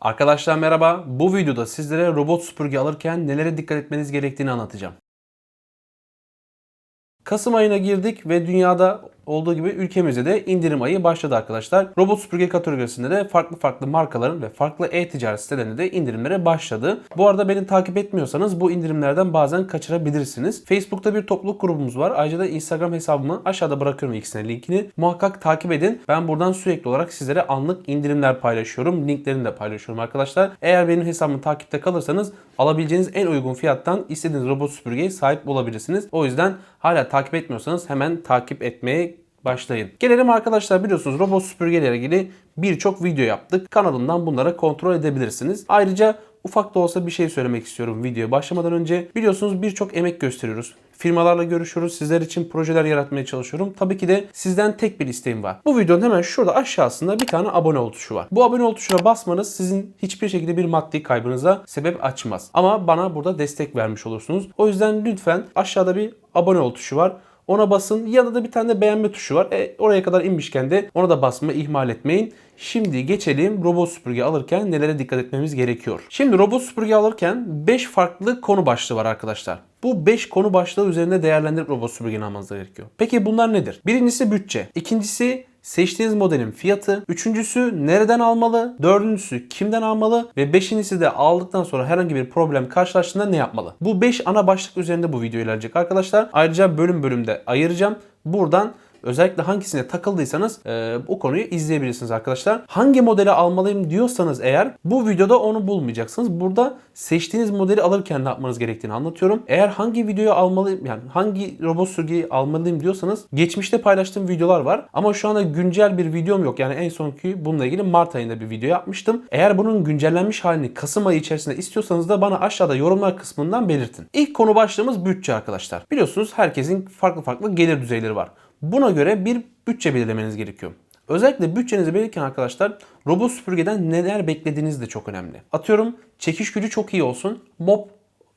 Arkadaşlar merhaba. Bu videoda sizlere robot süpürge alırken nelere dikkat etmeniz gerektiğini anlatacağım. Kasım ayına girdik ve dünyada olduğu gibi ülkemizde de indirim ayı başladı arkadaşlar. Robot süpürge kategorisinde de farklı farklı markaların ve farklı e-ticaret sitelerinde de indirimlere başladı. Bu arada beni takip etmiyorsanız bu indirimlerden bazen kaçırabilirsiniz. Facebook'ta bir topluluk grubumuz var. Ayrıca da Instagram hesabımı aşağıda bırakıyorum ikisine linkini. Muhakkak takip edin. Ben buradan sürekli olarak sizlere anlık indirimler paylaşıyorum. Linklerini de paylaşıyorum arkadaşlar. Eğer benim hesabımı takipte kalırsanız alabileceğiniz en uygun fiyattan istediğiniz robot süpürgeye sahip olabilirsiniz. O yüzden hala takip etmiyorsanız hemen takip etmeye başlayın. Gelelim arkadaşlar biliyorsunuz robot süpürgeyle ilgili birçok video yaptık. Kanalımdan bunları kontrol edebilirsiniz. Ayrıca ufak da olsa bir şey söylemek istiyorum videoya başlamadan önce. Biliyorsunuz birçok emek gösteriyoruz. Firmalarla görüşüyoruz. Sizler için projeler yaratmaya çalışıyorum. Tabii ki de sizden tek bir isteğim var. Bu videonun hemen şurada aşağısında bir tane abone ol tuşu var. Bu abone ol tuşuna basmanız sizin hiçbir şekilde bir maddi kaybınıza sebep açmaz. Ama bana burada destek vermiş olursunuz. O yüzden lütfen aşağıda bir abone ol tuşu var. Ona basın. Yanında da bir tane de beğenme tuşu var. E, oraya kadar inmişken de ona da basmayı ihmal etmeyin. Şimdi geçelim robot süpürge alırken nelere dikkat etmemiz gerekiyor. Şimdi robot süpürge alırken 5 farklı konu başlığı var arkadaşlar. Bu 5 konu başlığı üzerinde değerlendirip robot süpürgeni almanız gerekiyor. Peki bunlar nedir? Birincisi bütçe. İkincisi seçtiğiniz modelin fiyatı. Üçüncüsü nereden almalı? Dördüncüsü kimden almalı? Ve beşincisi de aldıktan sonra herhangi bir problem karşılaştığında ne yapmalı? Bu 5 ana başlık üzerinde bu video ilerleyecek arkadaşlar. Ayrıca bölüm bölümde ayıracağım. Buradan Özellikle hangisine takıldıysanız e, o konuyu izleyebilirsiniz arkadaşlar. Hangi modeli almalıyım diyorsanız eğer bu videoda onu bulmayacaksınız. Burada seçtiğiniz modeli alırken ne yapmanız gerektiğini anlatıyorum. Eğer hangi videoyu almalıyım yani hangi robot süpürgeyi almalıyım diyorsanız geçmişte paylaştığım videolar var. Ama şu anda güncel bir videom yok. Yani en sonki bununla ilgili Mart ayında bir video yapmıştım. Eğer bunun güncellenmiş halini Kasım ayı içerisinde istiyorsanız da bana aşağıda yorumlar kısmından belirtin. İlk konu başlığımız bütçe arkadaşlar. Biliyorsunuz herkesin farklı farklı gelir düzeyleri var. Buna göre bir bütçe belirlemeniz gerekiyor. Özellikle bütçenizi belirlerken arkadaşlar robot süpürgeden neler beklediğiniz de çok önemli. Atıyorum çekiş gücü çok iyi olsun, mop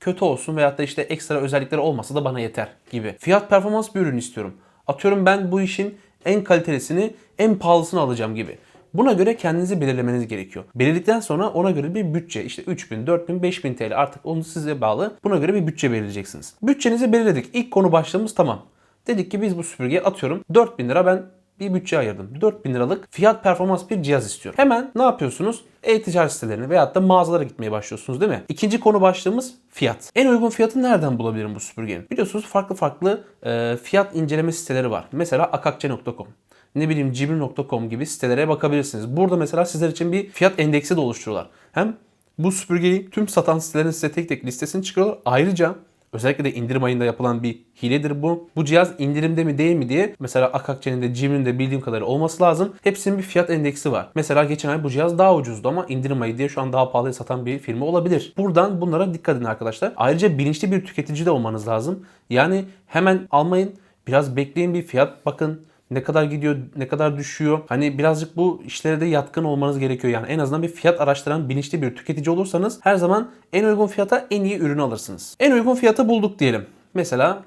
kötü olsun veyahut da işte ekstra özellikleri olmasa da bana yeter gibi. Fiyat performans bir ürün istiyorum. Atıyorum ben bu işin en kalitelisini, en pahalısını alacağım gibi. Buna göre kendinizi belirlemeniz gerekiyor. Belirledikten sonra ona göre bir bütçe işte 3000, 4000, 5000 TL artık onu size bağlı. Buna göre bir bütçe belirleyeceksiniz. Bütçenizi belirledik. İlk konu başlığımız tamam. Dedik ki biz bu süpürgeye atıyorum 4000 lira ben bir bütçe ayırdım. 4000 liralık fiyat performans bir cihaz istiyorum. Hemen ne yapıyorsunuz? E-ticaret sitelerine veyahut da mağazalara gitmeye başlıyorsunuz değil mi? İkinci konu başlığımız fiyat. En uygun fiyatı nereden bulabilirim bu süpürgenin? Biliyorsunuz farklı farklı e, fiyat inceleme siteleri var. Mesela akakçe.com ne bileyim cibri.com gibi sitelere bakabilirsiniz. Burada mesela sizler için bir fiyat endeksi de oluşturuyorlar. Hem bu süpürgeyi tüm satan sitelerin size tek tek listesini çıkarıyorlar. Ayrıca Özellikle de indirim ayında yapılan bir hiledir bu. Bu cihaz indirimde mi değil mi diye mesela Akakçe'nin de Cimri'nin de bildiğim kadarıyla olması lazım. Hepsinin bir fiyat endeksi var. Mesela geçen ay bu cihaz daha ucuzdu ama indirim ayı diye şu an daha pahalıya satan bir firma olabilir. Buradan bunlara dikkat edin arkadaşlar. Ayrıca bilinçli bir tüketici de olmanız lazım. Yani hemen almayın. Biraz bekleyin bir fiyat bakın ne kadar gidiyor, ne kadar düşüyor. Hani birazcık bu işlere de yatkın olmanız gerekiyor. Yani en azından bir fiyat araştıran bilinçli bir tüketici olursanız her zaman en uygun fiyata en iyi ürünü alırsınız. En uygun fiyatı bulduk diyelim. Mesela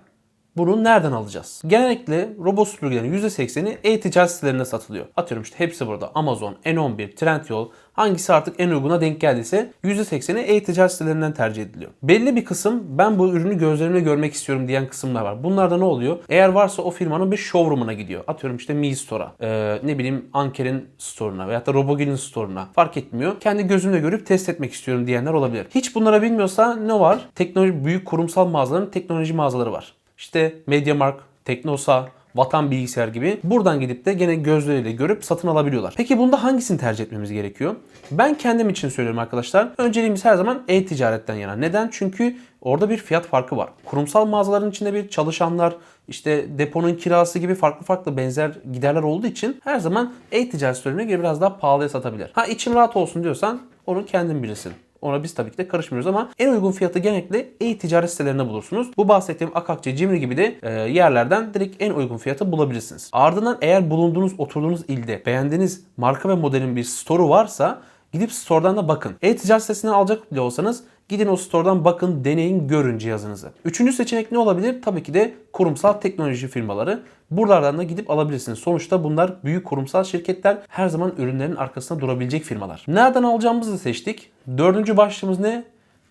bunu nereden alacağız? Genellikle robot süpürgelerin %80'i e-ticaret sitelerinde satılıyor. Atıyorum işte hepsi burada. Amazon, N11, Trendyol hangisi artık en uyguna denk geldiyse %80'i e-ticaret sitelerinden tercih ediliyor. Belli bir kısım ben bu ürünü gözlerimle görmek istiyorum diyen kısımlar var. Bunlarda ne oluyor? Eğer varsa o firmanın bir showroom'una gidiyor. Atıyorum işte Mi Store'a, ee, ne bileyim Anker'in store'una veyahut da Robogil'in store'una fark etmiyor. Kendi gözümle görüp test etmek istiyorum diyenler olabilir. Hiç bunlara bilmiyorsa ne var? Teknoloji büyük kurumsal mağazaların teknoloji mağazaları var. İşte MediaMarkt, Teknosa, Vatan Bilgisayar gibi buradan gidip de gene gözleriyle görüp satın alabiliyorlar. Peki bunda hangisini tercih etmemiz gerekiyor? Ben kendim için söylüyorum arkadaşlar. Önceliğimiz her zaman e-ticaretten yana. Neden? Çünkü orada bir fiyat farkı var. Kurumsal mağazaların içinde bir çalışanlar, işte deponun kirası gibi farklı farklı benzer giderler olduğu için her zaman e-ticaret sektörüne göre biraz daha pahalıya satabilir. Ha içim rahat olsun diyorsan onu kendin bilirsin. Ona biz tabii ki de karışmıyoruz ama en uygun fiyatı genellikle e-ticaret sitelerinde bulursunuz. Bu bahsettiğim Akakçe, Cimri gibi de e, yerlerden direkt en uygun fiyatı bulabilirsiniz. Ardından eğer bulunduğunuz, oturduğunuz ilde beğendiğiniz marka ve modelin bir store'u varsa Gidip store'dan da bakın. E-ticaret sitesinden alacak bile olsanız Gidin o store'dan bakın, deneyin, görün cihazınızı. Üçüncü seçenek ne olabilir? Tabii ki de kurumsal teknoloji firmaları. Buralardan da gidip alabilirsiniz. Sonuçta bunlar büyük kurumsal şirketler. Her zaman ürünlerin arkasında durabilecek firmalar. Nereden alacağımızı seçtik. Dördüncü başlığımız ne?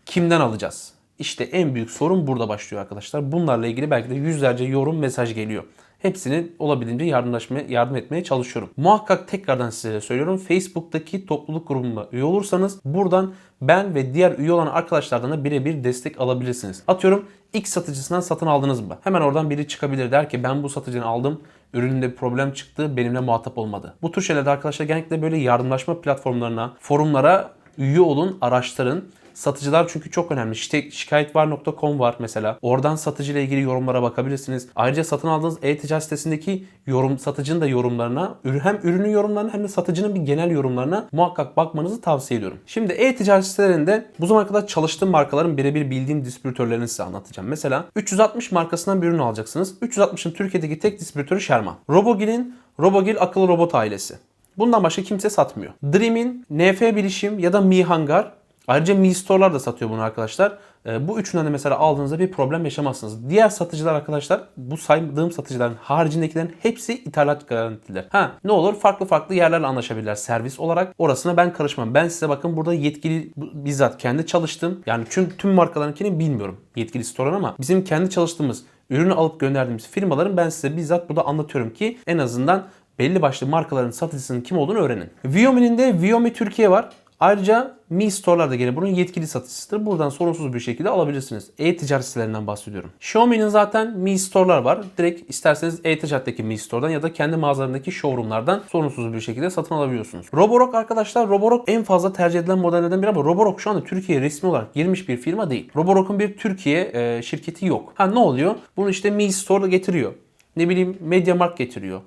Kimden alacağız? İşte en büyük sorun burada başlıyor arkadaşlar. Bunlarla ilgili belki de yüzlerce yorum mesaj geliyor. Hepsini olabildiğince yardımlaşmaya, yardım etmeye çalışıyorum. Muhakkak tekrardan size söylüyorum. Facebook'taki topluluk grubuna üye olursanız buradan ben ve diğer üye olan arkadaşlardan da birebir destek alabilirsiniz. Atıyorum X satıcısından satın aldınız mı? Hemen oradan biri çıkabilir der ki ben bu satıcını aldım. Ürününde bir problem çıktı. Benimle muhatap olmadı. Bu tür şeylerde arkadaşlar genellikle böyle yardımlaşma platformlarına, forumlara üye olun, araştırın. Satıcılar çünkü çok önemli. İşte şikayetvar.com var mesela. Oradan satıcı ile ilgili yorumlara bakabilirsiniz. Ayrıca satın aldığınız e-ticaret sitesindeki yorum satıcının da yorumlarına, hem ürünün yorumlarına hem de satıcının bir genel yorumlarına muhakkak bakmanızı tavsiye ediyorum. Şimdi e-ticaret sitelerinde bu zamana kadar çalıştığım markaların birebir bildiğim distribütörlerini size anlatacağım. Mesela 360 markasından bir ürün alacaksınız. 360'ın Türkiye'deki tek distribütörü Sherman. Robogil'in Robogil akıllı robot ailesi. Bundan başka kimse satmıyor. Dream'in NF Bilişim ya da Mi Hangar Ayrıca Mi Store'lar da satıyor bunu arkadaşlar. Ee, bu üçünden de mesela aldığınızda bir problem yaşamazsınız. Diğer satıcılar arkadaşlar bu saydığım satıcıların haricindekilerin hepsi ithalat garantililer. Ha ne olur farklı farklı yerlerle anlaşabilirler servis olarak. Orasına ben karışmam. Ben size bakın burada yetkili bizzat kendi çalıştım. Yani tüm, tüm markalarınkini bilmiyorum yetkili store'un ama bizim kendi çalıştığımız ürünü alıp gönderdiğimiz firmaların ben size bizzat burada anlatıyorum ki en azından belli başlı markaların satıcısının kim olduğunu öğrenin. Viomi'nin de Viomi Türkiye var. Ayrıca Mi Store'lar da gene bunun yetkili satıcısıdır. Buradan sorunsuz bir şekilde alabilirsiniz. E-ticaret sitelerinden bahsediyorum. Xiaomi'nin zaten Mi Store'lar var. Direkt isterseniz e-ticaretteki Mi Store'dan ya da kendi mağazalarındaki showroomlardan sorunsuz bir şekilde satın alabiliyorsunuz. Roborock arkadaşlar Roborock en fazla tercih edilen modellerden biri ama Roborock şu anda Türkiye'ye resmi olarak girmiş bir firma değil. Roborock'un bir Türkiye e, şirketi yok. Ha ne oluyor? Bunu işte Mi Store'da getiriyor. Ne bileyim MediaMarkt getiriyor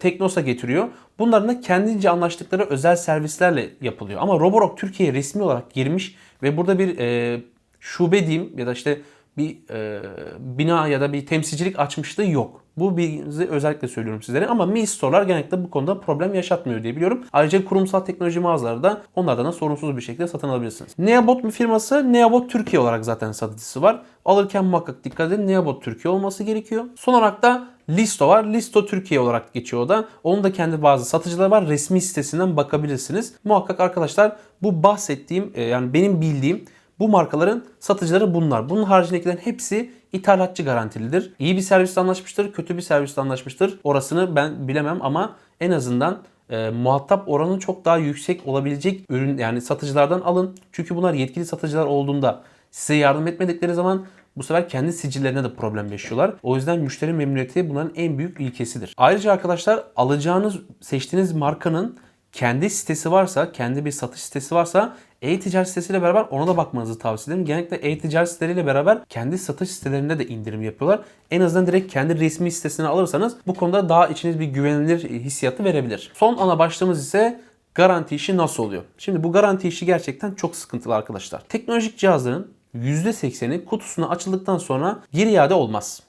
Teknosa getiriyor. Bunların da kendince anlaştıkları özel servislerle yapılıyor. Ama Roborock Türkiye'ye resmi olarak girmiş ve burada bir e, şube diyeyim ya da işte bir e, bina ya da bir temsilcilik açmışlığı yok. Bu bilginizi özellikle söylüyorum sizlere ama Mi Store'lar genellikle bu konuda problem yaşatmıyor diye biliyorum. Ayrıca kurumsal teknoloji mağazaları da onlardan da sorunsuz bir şekilde satın alabilirsiniz. Neobot bir firması Neobot Türkiye olarak zaten satıcısı var. Alırken muhakkak dikkat edin Neobot Türkiye olması gerekiyor. Son olarak da Listo var. Listo Türkiye olarak geçiyor o da. Onun da kendi bazı satıcıları var. Resmi sitesinden bakabilirsiniz. Muhakkak arkadaşlar bu bahsettiğim e, yani benim bildiğim bu markaların satıcıları bunlar. Bunun haricindekilerin hepsi ithalatçı garantilidir. İyi bir servisle anlaşmıştır, kötü bir servisle anlaşmıştır. Orasını ben bilemem ama en azından e, muhatap oranı çok daha yüksek olabilecek ürün yani satıcılardan alın. Çünkü bunlar yetkili satıcılar olduğunda size yardım etmedikleri zaman bu sefer kendi sicillerine de problem yaşıyorlar. O yüzden müşteri memnuniyeti bunların en büyük ilkesidir. Ayrıca arkadaşlar alacağınız, seçtiğiniz markanın kendi sitesi varsa, kendi bir satış sitesi varsa e-ticaret sitesiyle beraber ona da bakmanızı tavsiye ederim. Genellikle e-ticaret siteleriyle beraber kendi satış sitelerinde de indirim yapıyorlar. En azından direkt kendi resmi sitesine alırsanız bu konuda daha içiniz bir güvenilir hissiyatı verebilir. Son ana başlığımız ise garanti işi nasıl oluyor? Şimdi bu garanti işi gerçekten çok sıkıntılı arkadaşlar. Teknolojik cihazların %80'i kutusunu açıldıktan sonra geri iade olmaz.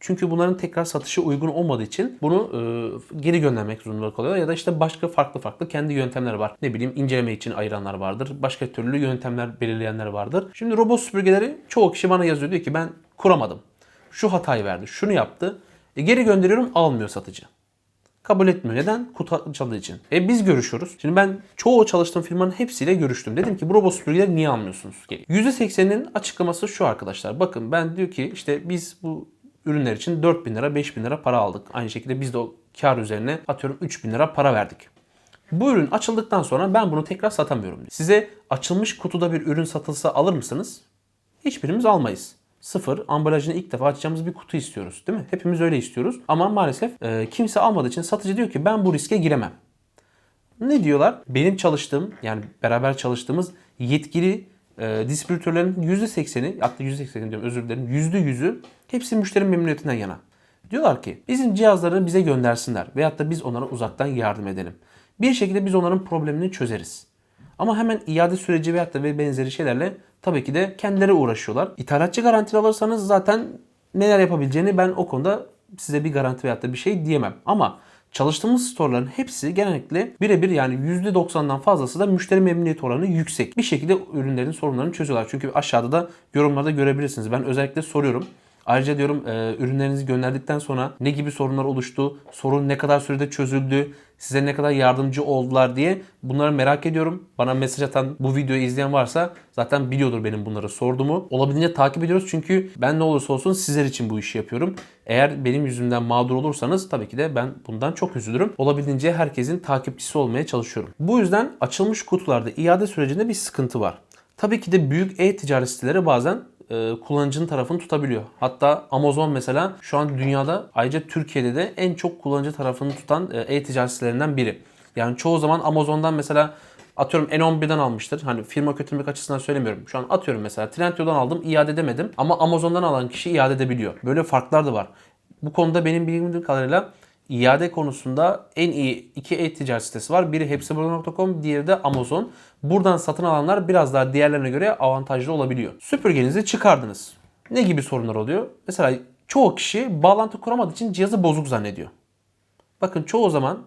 Çünkü bunların tekrar satışı uygun olmadığı için bunu e, geri göndermek zorunda kalıyorlar. Ya da işte başka farklı farklı kendi yöntemler var. Ne bileyim inceleme için ayıranlar vardır. Başka türlü yöntemler belirleyenler vardır. Şimdi robot süpürgeleri çoğu kişi bana yazıyor diyor ki ben kuramadım. Şu hatayı verdi, şunu yaptı. E, geri gönderiyorum almıyor satıcı. Kabul etmiyor. Neden? Kutu çaldığı için. E biz görüşüyoruz. Şimdi ben çoğu çalıştığım firmanın hepsiyle görüştüm. Dedim ki bu robot süpürgeleri niye almıyorsunuz? %80'inin açıklaması şu arkadaşlar. Bakın ben diyor ki işte biz bu ürünler için 4000 lira 5000 lira para aldık. Aynı şekilde biz de o kar üzerine atıyorum 3000 lira para verdik. Bu ürün açıldıktan sonra ben bunu tekrar satamıyorum. Size açılmış kutuda bir ürün satılsa alır mısınız? Hiçbirimiz almayız. Sıfır ambalajını ilk defa açacağımız bir kutu istiyoruz değil mi? Hepimiz öyle istiyoruz. Ama maalesef e, kimse almadığı için satıcı diyor ki ben bu riske giremem. Ne diyorlar? Benim çalıştığım yani beraber çalıştığımız yetkili e, distribütörlerin %80'i hatta %80'i diyorum özür dilerim %100'ü hepsi müşteri memnuniyetinden yana. Diyorlar ki bizim cihazları bize göndersinler veyahut da biz onlara uzaktan yardım edelim. Bir şekilde biz onların problemini çözeriz. Ama hemen iade süreci veyahut da ve benzeri şeylerle tabii ki de kendileri uğraşıyorlar. İthalatçı garanti alırsanız zaten neler yapabileceğini ben o konuda size bir garanti veyahut da bir şey diyemem. Ama Çalıştığımız storeların hepsi genellikle birebir yani %90'dan fazlası da müşteri memnuniyet oranı yüksek. Bir şekilde ürünlerin sorunlarını çözüyorlar. Çünkü aşağıda da yorumlarda görebilirsiniz. Ben özellikle soruyorum. Ayrıca diyorum e, ürünlerinizi gönderdikten sonra ne gibi sorunlar oluştu, sorun ne kadar sürede çözüldü, size ne kadar yardımcı oldular diye bunları merak ediyorum. Bana mesaj atan bu videoyu izleyen varsa zaten biliyordur benim bunları sorduğumu. Olabildiğince takip ediyoruz çünkü ben ne olursa olsun sizler için bu işi yapıyorum. Eğer benim yüzümden mağdur olursanız tabii ki de ben bundan çok üzülürüm. Olabildiğince herkesin takipçisi olmaya çalışıyorum. Bu yüzden açılmış kutularda iade sürecinde bir sıkıntı var. Tabii ki de büyük e-ticaret siteleri bazen e, kullanıcının tarafını tutabiliyor. Hatta Amazon mesela şu an dünyada ayrıca Türkiye'de de en çok kullanıcı tarafını tutan e, e-ticaret sitelerinden biri. Yani çoğu zaman Amazon'dan mesela atıyorum N11'den almıştır. Hani firma kötülük açısından söylemiyorum. Şu an atıyorum mesela Trendyol'dan aldım iade edemedim ama Amazon'dan alan kişi iade edebiliyor. Böyle farklar da var. Bu konuda benim bildiğim kadarıyla iade konusunda en iyi iki e-ticaret sitesi var. Biri hepsiburada.com, diğeri de Amazon. Buradan satın alanlar biraz daha diğerlerine göre avantajlı olabiliyor. Süpürgenizi çıkardınız. Ne gibi sorunlar oluyor? Mesela çoğu kişi bağlantı kuramadığı için cihazı bozuk zannediyor. Bakın çoğu zaman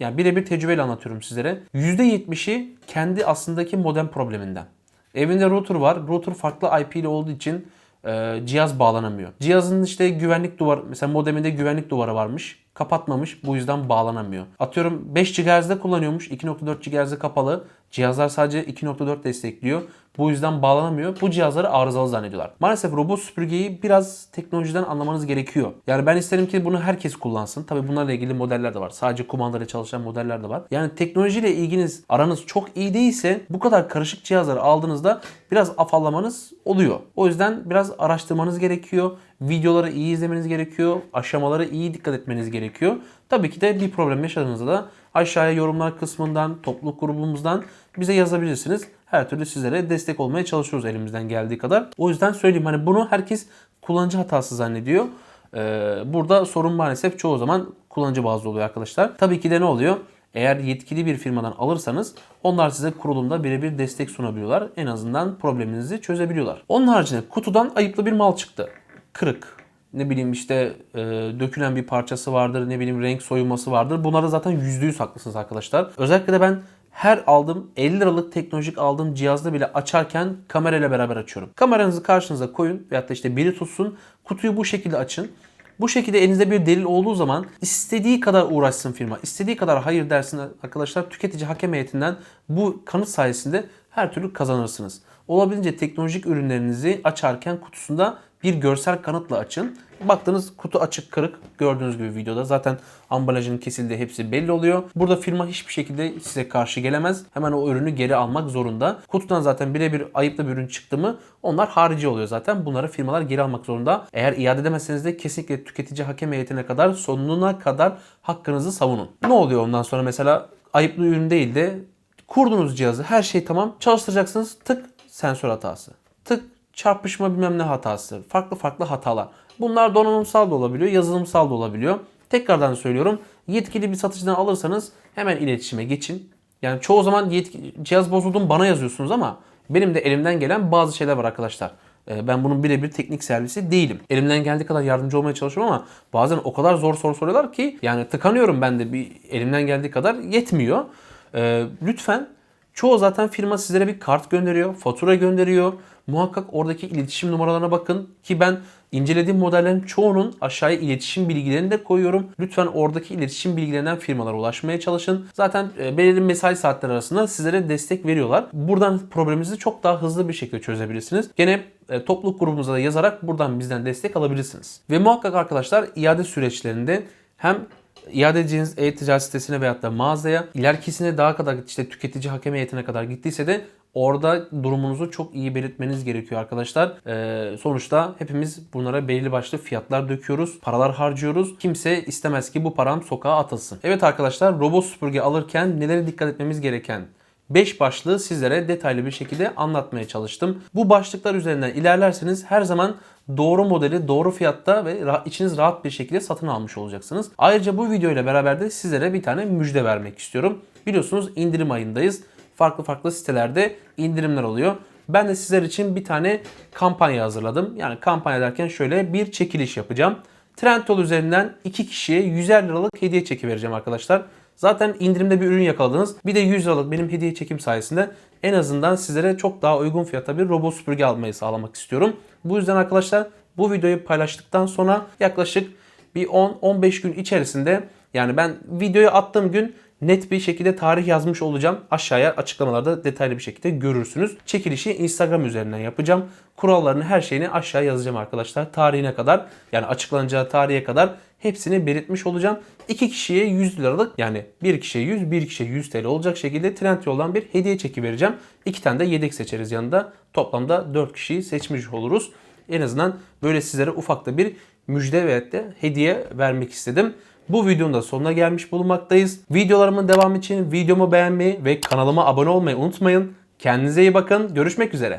yani birebir tecrübeyle anlatıyorum sizlere. %70'i kendi aslındaki modem probleminden. Evinde router var. Router farklı IP ile olduğu için e, cihaz bağlanamıyor. Cihazın işte güvenlik duvar mesela modeminde güvenlik duvarı varmış. Kapatmamış bu yüzden bağlanamıyor. Atıyorum 5 GHz'de kullanıyormuş. 2.4 GHz'de kapalı. Cihazlar sadece 2.4 destekliyor. Bu yüzden bağlanamıyor. Bu cihazları arızalı zannediyorlar. Maalesef robot süpürgeyi biraz teknolojiden anlamanız gerekiyor. Yani ben isterim ki bunu herkes kullansın. Tabii bunlarla ilgili modeller de var. Sadece kumandayla çalışan modeller de var. Yani teknolojiyle ilginiz aranız çok iyi değilse bu kadar karışık cihazları aldığınızda biraz afallamanız oluyor. O yüzden biraz araştırmanız gerekiyor. Videoları iyi izlemeniz gerekiyor. Aşamalara iyi dikkat etmeniz gerekiyor. Tabii ki de bir problem yaşadığınızda da aşağıya yorumlar kısmından, topluluk grubumuzdan bize yazabilirsiniz. Her türlü sizlere destek olmaya çalışıyoruz elimizden geldiği kadar. O yüzden söyleyeyim hani bunu herkes kullanıcı hatası zannediyor. Ee, burada sorun maalesef çoğu zaman kullanıcı bazlı oluyor arkadaşlar. Tabii ki de ne oluyor? Eğer yetkili bir firmadan alırsanız onlar size kurulumda birebir destek sunabiliyorlar. En azından probleminizi çözebiliyorlar. Onun haricinde kutudan ayıplı bir mal çıktı. Kırık, ne bileyim işte e, dökülen bir parçası vardır, ne bileyim renk soyulması vardır. Bunlarda zaten %100 haklısınız arkadaşlar. Özellikle de ben her aldığım 50 liralık teknolojik aldığım cihazda bile açarken kamerayla beraber açıyorum. Kameranızı karşınıza koyun veyahut da işte biri tutsun. Kutuyu bu şekilde açın. Bu şekilde elinizde bir delil olduğu zaman istediği kadar uğraşsın firma, istediği kadar hayır dersin arkadaşlar tüketici hakem heyetinden bu kanıt sayesinde her türlü kazanırsınız. Olabildiğince teknolojik ürünlerinizi açarken kutusunda bir görsel kanıtla açın. Baktığınız kutu açık kırık gördüğünüz gibi videoda zaten ambalajının kesildiği hepsi belli oluyor. Burada firma hiçbir şekilde size karşı gelemez. Hemen o ürünü geri almak zorunda. Kutudan zaten birebir ayıplı bir ürün çıktı mı onlar harici oluyor zaten. Bunları firmalar geri almak zorunda. Eğer iade edemezseniz de kesinlikle tüketici hakem heyetine kadar sonuna kadar hakkınızı savunun. Ne oluyor ondan sonra mesela ayıplı ürün değil de kurdunuz cihazı her şey tamam çalıştıracaksınız tık sensör hatası. Tık çarpışma bilmem ne hatası. Farklı farklı hatalar. Bunlar donanımsal da olabiliyor, yazılımsal da olabiliyor. Tekrardan söylüyorum. Yetkili bir satıcıdan alırsanız hemen iletişime geçin. Yani çoğu zaman yetki, cihaz bozuldu bana yazıyorsunuz ama benim de elimden gelen bazı şeyler var arkadaşlar. Ee, Ben bunun birebir teknik servisi değilim. Elimden geldiği kadar yardımcı olmaya çalışıyorum ama bazen o kadar zor soru soruyorlar ki yani tıkanıyorum ben de bir elimden geldiği kadar yetmiyor. Ee, lütfen çoğu zaten firma sizlere bir kart gönderiyor, fatura gönderiyor. Muhakkak oradaki iletişim numaralarına bakın ki ben incelediğim modellerin çoğunun aşağıya iletişim bilgilerini de koyuyorum. Lütfen oradaki iletişim bilgilerinden firmalara ulaşmaya çalışın. Zaten e, belirli mesai saatleri arasında sizlere destek veriyorlar. Buradan probleminizi çok daha hızlı bir şekilde çözebilirsiniz. Gene e, topluluk grubumuza da yazarak buradan bizden destek alabilirsiniz. Ve muhakkak arkadaşlar iade süreçlerinde hem iade edeceğiniz e-ticaret sitesine veyahut da mağazaya ilerikisine daha kadar işte tüketici hakem heyetine kadar gittiyse de orada durumunuzu çok iyi belirtmeniz gerekiyor arkadaşlar. Ee, sonuçta hepimiz bunlara belirli başlı fiyatlar döküyoruz, paralar harcıyoruz. Kimse istemez ki bu param sokağa atılsın. Evet arkadaşlar robot süpürge alırken nelere dikkat etmemiz gereken 5 başlığı sizlere detaylı bir şekilde anlatmaya çalıştım. Bu başlıklar üzerinden ilerlerseniz her zaman doğru modeli doğru fiyatta ve içiniz rahat bir şekilde satın almış olacaksınız. Ayrıca bu video ile beraber de sizlere bir tane müjde vermek istiyorum. Biliyorsunuz indirim ayındayız. Farklı farklı sitelerde indirimler oluyor. Ben de sizler için bir tane kampanya hazırladım. Yani kampanya derken şöyle bir çekiliş yapacağım. Trendyol üzerinden 2 kişiye 150 liralık hediye çeki vereceğim arkadaşlar. Zaten indirimde bir ürün yakaladınız. Bir de 100 liralık benim hediye çekim sayesinde en azından sizlere çok daha uygun fiyata bir robot süpürge almayı sağlamak istiyorum. Bu yüzden arkadaşlar bu videoyu paylaştıktan sonra yaklaşık bir 10-15 gün içerisinde yani ben videoyu attığım gün net bir şekilde tarih yazmış olacağım. Aşağıya açıklamalarda detaylı bir şekilde görürsünüz. Çekilişi Instagram üzerinden yapacağım. Kurallarını her şeyini aşağıya yazacağım arkadaşlar. Tarihine kadar yani açıklanacağı tarihe kadar hepsini belirtmiş olacağım. İki kişiye 100 liralık yani bir kişiye 100 bir kişiye 100 TL olacak şekilde Trendyol'dan bir hediye çeki vereceğim. İki tane de yedek seçeriz yanında. Toplamda 4 kişiyi seçmiş oluruz. En azından böyle sizlere ufak da bir müjde ve de hediye vermek istedim. Bu videonun da sonuna gelmiş bulunmaktayız. Videolarımın devamı için videomu beğenmeyi ve kanalıma abone olmayı unutmayın. Kendinize iyi bakın. Görüşmek üzere.